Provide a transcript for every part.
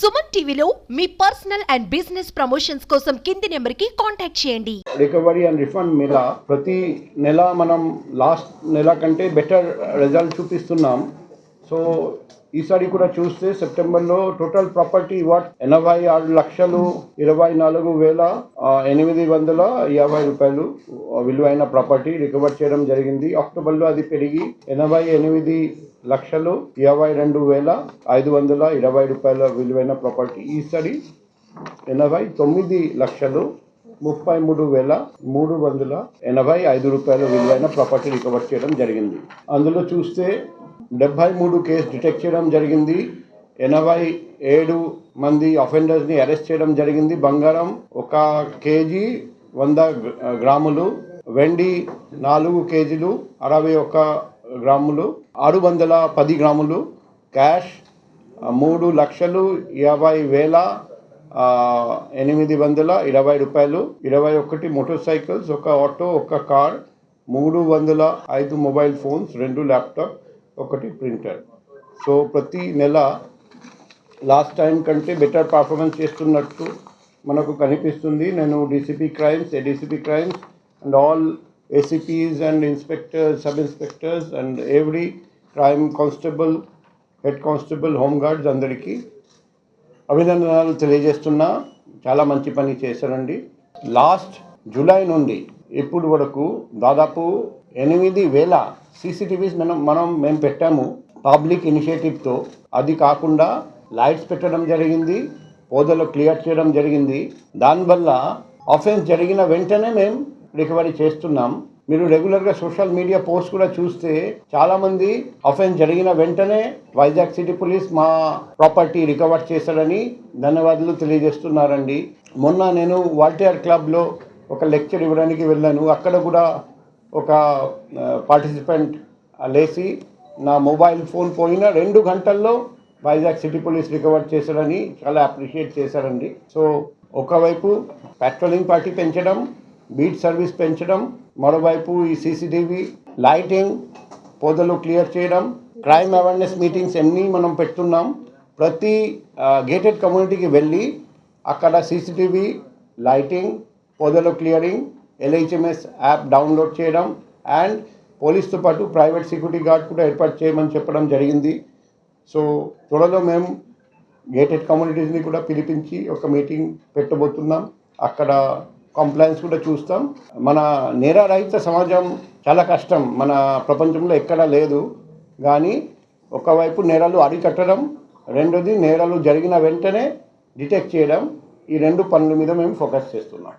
సుమన్ టీవీలో మీ personal and business promotions కోసం కింది నెంబర్కి కాంటాక్ట్ చేయండి. రికవరీ అండ్ రిఫండ్ మేళ ప్రతి నెల మనం లాస్ట్ నెల కంటే బెటర్ రిజల్ట్ చూపిస్తున్నాం. సో ఈసారి కూడా చూస్తే సెప్టెంబర్లో టోటల్ ప్రాపర్టీ వాట్? ఎనభై ఆరు లక్షలు ఇరవై నాలుగు వేల ఎనిమిది వందల యాభై రూపాయలు విలువైన ప్రాపర్టీ రికవర్ చేయడం జరిగింది. అక్టోబర్లో అది పెరిగి ఎనభై ఎనిమిది లక్షలు యాభై రెండు వేల ఐదు వందల ఇరవై రూపాయల విలువైన ప్రాపర్టీ. ఈసారి ఎనభై తొమ్మిది లక్షలు ముప్పై మూడు వేల మూడు వందల ఎనభై ఐదు రూపాయల విలువైన ప్రాపర్టీ రికవర్ చేయడం జరిగింది. అందులో చూస్తే డెబ్బై మూడు కేసు డిటెక్ట్ చేయడం జరిగింది. ఎనభై ఏడు మంది అఫెండర్స్ని అరెస్ట్ చేయడం జరిగింది. బంగారం ఒక కేజీ వంద గ్రాములు వెండి నాలుగు కేజీలు అరవై ఒక్క గ్రాములు ఆరు వందల పది గ్రాములు క్యాష్ మూడు లక్షలు యాభై వేల ఎనిమిది వందల ఇరవై రూపాయలు ఇరవై ఒకటి మోటార్ సైకిల్స్ ఒక ఆటో ఒక కార్ మూడు వందల ఐదు మొబైల్ ఫోన్స్ రెండు ల్యాప్టాప్ ఒకటి ప్రింటర్. సో ప్రతి నెల లాస్ట్ టైం కంటే బెటర్ పర్ఫార్మెన్స్ చేస్తున్నట్టు మనకు కనిపిస్తుంది. నేను DCP crimes ADCP crimes and all ACPs and inspectors sub inspectors and every crime constable head constable home guards అందరికీ అభినందనలు తెలియజేస్తున్నా. చాలా మంచి పని చేశారండి. లాస్ట్ జూలై నుండి ఇప్పుడు వరకు దాదాపు ఎనిమిది వేల సీసీటీవీస్ మనం మనం మేము పెట్టాము పబ్లిక్ ఇనిషియేటివ్తో. అది కాకుండా లైట్స్ పెట్టడం జరిగింది పోదలు క్లియర్ చేయడం జరిగింది. దానివల్ల ఆఫెన్స్ జరిగిన వెంటనే మేము రికవరీ చేస్తున్నాం. మీరు రెగ్యులర్గా సోషల్ మీడియా పోస్ట్ కూడా చూస్తే చాలామంది అఫెన్స్ జరిగిన వెంటనే వైజాగ్ సిటీ పోలీస్ మా ప్రాపర్టీ రికవర్ చేశారని ధన్యవాదాలు తెలియజేస్తున్నారండి. మొన్న నేను వాల్టీఆర్ క్లబ్లో ఒక లెక్చర్ ఇవ్వడానికి వెళ్ళాను. అక్కడ కూడా ఒక పార్టిసిపెంట్ లేచి నా మొబైల్ ఫోన్ పోయిన రెండు గంటల్లో వైజాగ్ సిటీ పోలీస్ రికవర్ చేశారని చాలా అప్రిషియేట్ చేశారండి సో ఒకవైపు పెట్రోలింగ్ పార్టీ పెంచడం బీట్ సర్వీస్ పెంచడం మరోవైపు ఈ సీసీటీవీ లైటింగ్ పొదలు క్లియర్ చేయడం క్రైమ్ అవేర్నెస్ మీటింగ్స్ అన్నీ మనం పెడుతున్నాం ప్రతి గేటెడ్ కమ్యూనిటీకి వెళ్ళి అక్కడ సీసీటీవీ లైటింగ్ పొదలు క్లియరింగ్ ఎల్హెచ్ఎంఎస్ యాప్ డౌన్లోడ్ చేయడం అండ్ పోలీస్తో పాటు ప్రైవేట్ సెక్యూరిటీ గార్డ్ కూడా ఏర్పాటు చేయమని చెప్పడం జరిగింది. సో త్వరలో మేము గేటెడ్ కమ్యూనిటీస్ని కూడా పిలిపించి ఒక మీటింగ్ పెట్టబోతున్నాం. అక్కడ కంప్లైంట్స్ కూడా చూస్తాం. మన నేరారహిత సమాజం చాలా కష్టం. మన ప్రపంచంలో ఎక్కడా లేదు. కానీ ఒకవైపు నేరాలు అరికట్టడం రెండోది నేరాలు జరిగిన వెంటనే డిటెక్ట్ చేయడం ఈ రెండు పనుల మీద మేము ఫోకస్ చేస్తున్నాం.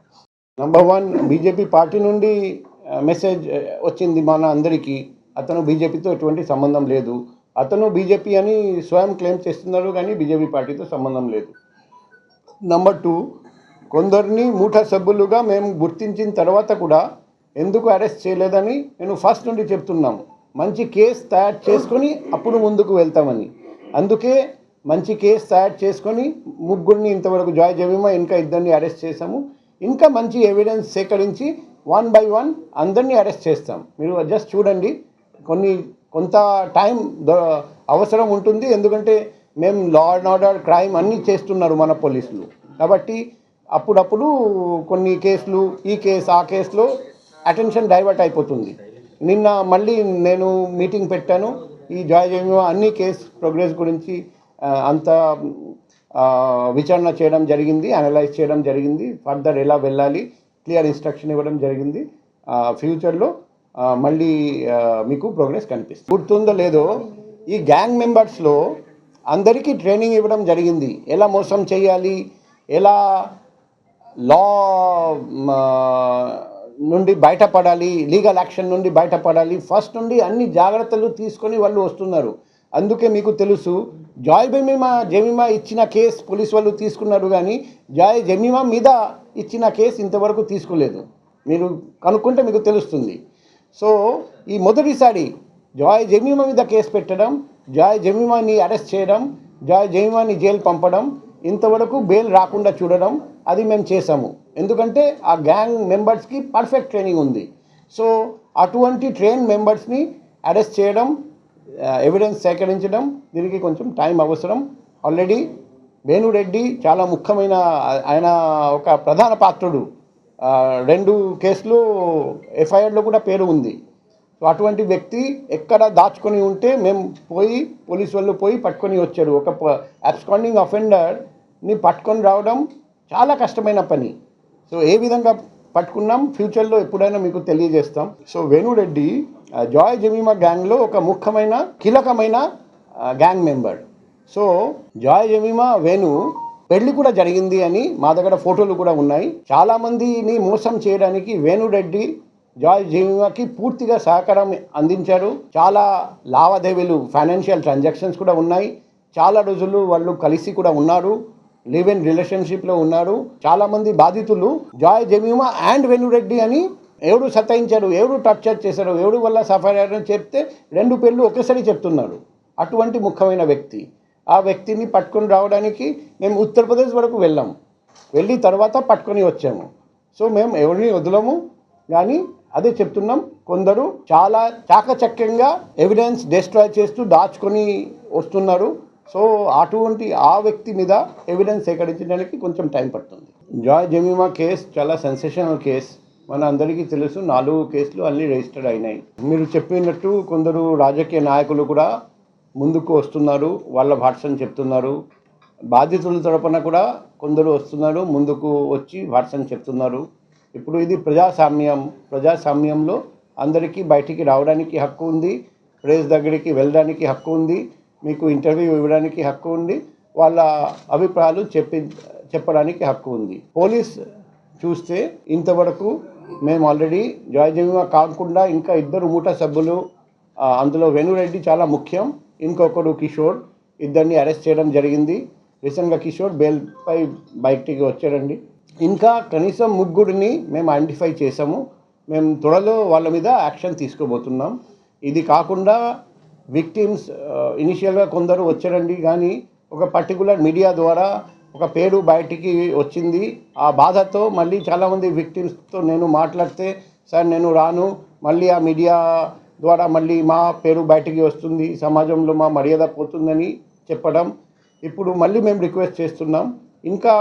నెంబర్ వన్ బీజేపీ పార్టీ నుండి uh, మెసేజ్ uh, వచ్చింది మన అందరికీ. అతను బీజేపీతో ఎటువంటి సంబంధం లేదు. అతను బీజేపీ అని స్వయం క్లెయిమ్ చేస్తున్నారు కానీ బీజేపీ పార్టీతో సంబంధం లేదు. నంబర్ టూ కొందరిని మూఠా సభ్యులుగా మేము గుర్తించిన తర్వాత కూడా ఎందుకు అరెస్ట్ చేయలేదని నేను ఫస్ట్ నుండి చెప్తున్నాము మంచి కేసు తయారు చేసుకొని అప్పుడు ముందుకు వెళ్తామని. అందుకే మంచి కేసు తయారు చేసుకొని ముగ్గురిని ఇంతవరకు జాయ్ చేయమో ఇంకా ఇద్దరిని అరెస్ట్ చేశాము. ఇంకా మంచి ఎవిడెన్స్ సేకరించి వన్ బై వన్ అందరినీ అరెస్ట్ చేస్తాం. మీరు జస్ట్ చూడండి కొన్ని కొంత టైం అవసరం ఉంటుంది. ఎందుకంటే మేము లా అండ్ ఆర్డర్ క్రైమ్ అన్నీ చేస్తున్నారు మన పోలీసులు. కాబట్టి అప్పుడప్పుడు కొన్ని కేసులు ఈ కేసు ఆ కేసులో అటెన్షన్ డైవర్ట్ అయిపోతుంది. నిన్న మళ్ళీ నేను మీటింగ్ పెట్టాను. ఈ జాయ్ అన్ని కేసు ప్రోగ్రెస్ గురించి అంత విచారణ చేయడం జరిగింది అనలైజ్ చేయడం జరిగింది. ఫర్దర్ ఎలా వెళ్ళాలి క్లియర్ ఇన్స్ట్రక్షన్ ఇవ్వడం జరిగింది. ఫ్యూచర్లో మళ్ళీ మీకు ప్రోగ్రెస్ కనిపిస్తుంది. గుర్తుందో లేదో ఈ గ్యాంగ్ మెంబర్స్లో అందరికీ ట్రైనింగ్ ఇవ్వడం జరిగింది. ఎలా మోసం చేయాలి ఎలా లా నుండి బయటపడాలి లీగల్ యాక్షన్ నుండి బయటపడాలి ఫస్ట్ నుండి అన్ని జాగ్రత్తలు తీసుకొని వాళ్ళు వస్తున్నారు. అందుకే మీకు తెలుసు జాయ్ జమీమా జమీమా ఇచ్చిన కేసు పోలీస్ వాళ్ళు తీసుకున్నారు కానీ జాయ్ జమీమా మీద ఇచ్చిన కేసు ఇంతవరకు తీసుకోలేదు. మీరు కనుక్కుంటే మీకు తెలుస్తుంది. సో ఈ మొదటిసారి జాయ్ జమీమా మీద కేసు పెట్టడం జాయ్ జమీమాని అరెస్ట్ చేయడం జాయ్ జమీమాని జైలు పంపడం ఇంతవరకు బెయిల్ రాకుండా చూడడం అది మేము చేసాము ఎందుకంటే ఆ గ్యాంగ్ మెంబర్స్కి పర్ఫెక్ట్ ట్రైనింగ్ ఉంది. సో అటువంటి ట్రైన్ మెంబర్స్ని అరెస్ట్ చేయడం ఎవిడెన్స్ సేకరించడం దీనికి కొంచెం టైం అవసరం. ఆల్రెడీ వేణురెడ్డి చాలా ముఖ్యమైన ఆయన ఒక ప్రధాన పాత్రుడు. రెండు కేసులు ఎఫ్ఐఆర్లో కూడా పేరు ఉంది. సో అటువంటి వ్యక్తి ఎక్కడ దాచుకొని ఉంటే మేము పోయి పోలీసు వాళ్ళు పోయి పట్టుకొని వచ్చారు. ఒక అబ్స్కాండింగ్ అఫెండర్ని పట్టుకొని రావడం చాలా కష్టమైన పని. సో ఏ విధంగా పట్టుకున్నాం. ఫ్యూచర్లో ఎప్పుడైనా మీకు తెలియజేస్తాం. సో వేణురెడ్డి జాయ్ జమీమా గ్యాంగ్లో ఒక ముఖ్యమైన కీలకమైన gang member. So Joy Jemima Venu పెళ్ళి కూడా జరిగింది అని మా దగ్గర ఫోటోలు కూడా ఉన్నాయి. చాలామందిని మోసం చేయడానికి వేణురెడ్డి జాయ్ జమీమాకి పూర్తిగా సహకారం అందించారు. చాలా లావాదేవీలు ఫైనాన్షియల్ ట్రాన్సాక్షన్స్ కూడా ఉన్నాయి. చాలా రోజులు వాళ్ళు కలిసి కూడా ఉన్నారు. లివ్ ఇన్ రిలేషన్షిప్లో ఉన్నారు చాలా మంది బాధితులు జాయ్ జమీమా అండ్ వెనురెడ్డి అని ఎవడు సతాయించారు ఎవడు టార్చర్ చేశారు ఎవడు వల్ల సఫర్ అయ్యారని చెప్తే రెండు పేర్లు ఒకేసారి చెప్తున్నారు అటువంటి ముఖ్యమైన వ్యక్తి. ఆ వ్యక్తిని పట్టుకొని రావడానికి మేము ఉత్తరప్రదేశ్ వరకు వెళ్ళాం. వెళ్ళి తర్వాత పట్టుకొని వచ్చాము. సో మేము ఎవరిని వదలము కానీ అదే చెప్తున్నాం. కొందరు చాలా చాకచక్యంగా ఎవిడెన్స్ డిస్ట్రాయ్ చేస్తూ దాచుకొని వస్తున్నారు. సో అటువంటి ఆ వ్యక్తి మీద ఎవిడెన్స్ సేకరించడానికి కొంచెం టైం పడుతుంది. జాయ్ జమీమా కేస్ చాలా సెన్సేషనల్ కేస్ మన అందరికీ తెలుసు నాలుగు కేసులు అన్నీ రిజిస్టర్ అయినాయి. మీరు చెప్పినట్టు కొందరు రాజకీయ నాయకులు కూడా ముందుకు వస్తున్నారు వాళ్ళ భాషను చెప్తున్నారు. బాధితుల తరపున కూడా కొందరు వస్తున్నారు ముందుకు వచ్చి భాషను చెప్తున్నారు. ఇప్పుడు ఇది ప్రజాస్వామ్యం. ప్రజాస్వామ్యంలో అందరికీ బయటికి రావడానికి హక్కు ఉంది ప్రెస్ దగ్గరికి వెళ్ళడానికి హక్కు ఉంది. మీకు ఇంటర్వ్యూ ఇవ్వడానికి హక్కు ఉంది. వాళ్ళ అభిప్రాయాలు చెప్పి చెప్పడానికి హక్కు ఉంది. పోలీస్ చూస్తే ఇంతవరకు మేము ఆల్రెడీ జాయ్ కాకుండా ఇంకా ఇద్దరు మూట సభ్యులు అందులో వేణురెడ్డి చాలా ముఖ్యం. ఇంకొకడు కిషోర్ ఇద్దరిని అరెస్ట్ చేయడం జరిగింది. రీసెంట్గా కిషోర్ బెయిల్పై బయటికి వచ్చాడండి. ఇంకా కనీసం ముగ్గురిని మేము ఐడెంటిఫై చేసాము మేము త్వరలో వాళ్ళ మీద యాక్షన్ తీసుకోబోతున్నాం. ఇది కాకుండా విక్టిమ్స్ ఇనిషియల్గా కొందరు వచ్చారండి. కానీ ఒక పర్టికులర్ మీడియా ద్వారా ఒక పేరు బయటికి వచ్చింది. ఆ బాధతో మళ్ళీ చాలామంది విక్టిమ్స్తో నేను మాట్లాడితే సార్ నేను రాను. మళ్ళీ ఆ మీడియా ద్వారా మళ్ళీ మా పేరు బయటికి వస్తుంది. సమాజంలో మా మర్యాద పోతుందని చెప్పడం. ఇప్పుడు మళ్ళీ మేము రిక్వెస్ట్ చేస్తున్నాం. ఇంకా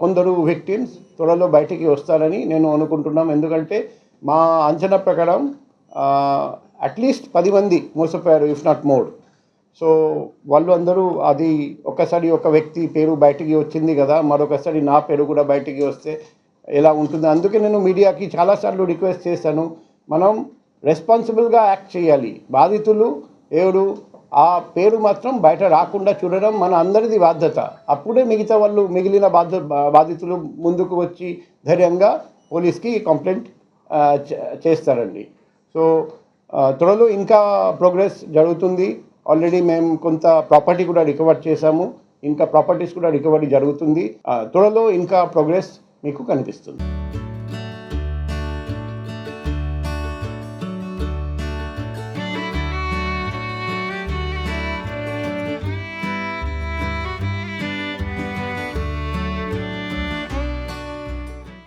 కొందరు విక్టిమ్స్ త్వరలో బయటికి వస్తారని నేను అనుకుంటున్నాం. ఎందుకంటే మా అంచనా ప్రకారం అట్లీస్ట్ పది మంది మోసపోయారు ఇఫ్ నాట్ మోర్ సో వాళ్ళు అందరూ అది ఒకసారి ఒక వ్యక్తి పేరు బయటికి వచ్చింది కదా మరొకసారి నా పేరు కూడా బయటికి వస్తే ఎలా ఉంటుంది? అందుకే నేను మీడియాకి చాలాసార్లు రిక్వెస్ట్ చేశాను. మనం రెస్పాన్సిబుల్గా యాక్ట్ చేయాలి. బాధితులు ఎవరు ఆ పేరు మాత్రం బయట రాకుండా చూడడం మన అందరిది బాధ్యత. అప్పుడే మిగతా వాళ్ళు మిగిలిన బాధ బాధితులు ముందుకు వచ్చి ధైర్యంగా పోలీస్కి కంప్లైంట్ చేస్తారండి. సో త్వరలో ఇంకా ప్రోగ్రెస్ జరుగుతుంది. ఆల్రెడీ మేము కొంత ప్రాపర్టీ కూడా రికవర్ చేశాము. ఇంకా ప్రాపర్టీస్ కూడా రికవరీ జరుగుతుంది. త్వరలో ఇంకా ప్రోగ్రెస్ మీకు కనిపిస్తుంది.